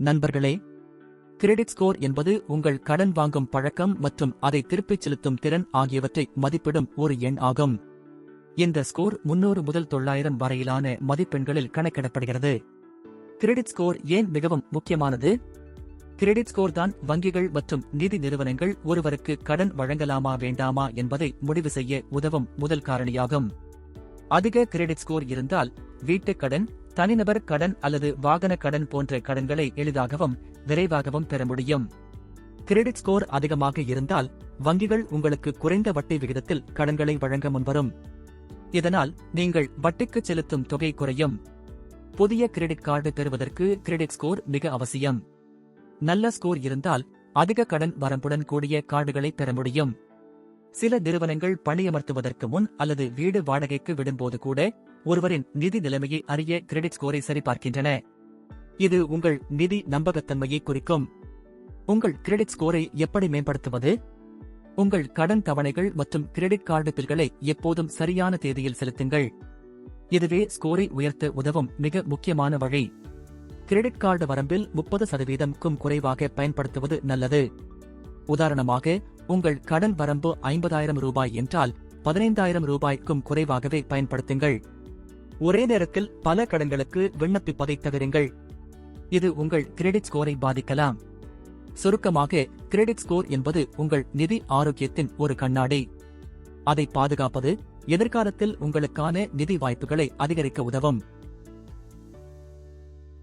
நண்பர்களே credit score என்பது உங்கள் கடன் வாங்கும் பழக்கம் மற்றும் அதை திருப்பிச் செலுத்தும் திறன் ஆகியவற்றை மதிப்பிடும் ஒரு எண் ஆகும். இந்த ஸ்கோர் முன்னூறு முதல் தொள்ளாயிரம் வரையிலான மதிப்பெண்களில் கணக்கிடப்படுகிறது. கிரெடிட் ஸ்கோர் ஏன் மிகவும் முக்கியமானது? கிரெடிட் ஸ்கோர் தான் வங்கிகள் மற்றும் நிதி நிறுவனங்கள் ஒருவருக்கு கடன் வழங்கலாமா வேண்டாமா என்பதை முடிவு செய்ய உதவும் முதல் காரணியாகும். அதிக கிரெடிட் ஸ்கோர் இருந்தால் வீட்டுக் கடன் தனிநபர் கடன் அல்லது வாகன கடன் போன்ற கடன்களை எளிதாகவும் விரைவாகவும் பெற முடியும். கிரெடிட் ஸ்கோர் அதிகமாக இருந்தால் வங்கிகள் உங்களுக்கு குறைந்த வட்டி விகிதத்தில் கடன்களை வழங்க முன்வரும். இதனால் நீங்கள் வட்டிக்கு செலுத்தும் தொகை குறையும். புதிய கிரெடிட் கார்டு பெறுவதற்கு கிரெடிட் ஸ்கோர் மிக அவசியம். நல்ல ஸ்கோர் இருந்தால் அதிக கடன் வரம்புடன் கூடிய கார்டுகளை பெற முடியும். சில நிறுவனங்கள் பணியமர்த்துவதற்கு முன் அல்லது வீடு வாடகைக்கு விடும்போது கூட ஒருவரின் நிதி நிலைமையை அறிய கிரெடிட் ஸ்கோரை சரிபார்க்கின்றன. இது உங்கள் நிதி நம்பகத்தன்மையை குறிக்கும். உங்கள் கிரெடிட் ஸ்கோரை எப்படி மேம்படுத்துவது? உங்கள் கடன் தவணைகள் மற்றும் கிரெடிட் கார்டு பில்களை எப்போதும் சரியான தேதியில் செலுத்துங்கள். இதுவே ஸ்கோரை உயர்த்த உதவும் மிக முக்கியமான வழி. கிரெடிட் கார்டு வரம்பில் முப்பது சதவீதம்க்கும் குறைவாக பயன்படுத்துவது நல்லது. உதாரணமாக உங்கள் கடன் வரம்பு ஐம்பதாயிரம் ரூபாய் என்றால் பதினைந்தாயிரம் ரூபாய்க்கும் குறைவாகவே பயன்படுத்துங்கள். ஒரே நேரத்தில் பல கடன்களுக்கு விண்ணப்பிப்பதை தவிருங்கள் இது உங்கள் கிரெடிட் ஸ்கோரை பாதிக்கலாம். சுருக்கமாக கிரெடிட் ஸ்கோர் என்பது உங்கள் நிதி ஆரோக்கியத்தின் ஒரு கண்ணாடி. அதை பாதுகாப்பது எதிர்காலத்தில் உங்களுக்கான நிதி வாய்ப்புகளை அதிகரிக்க உதவும்.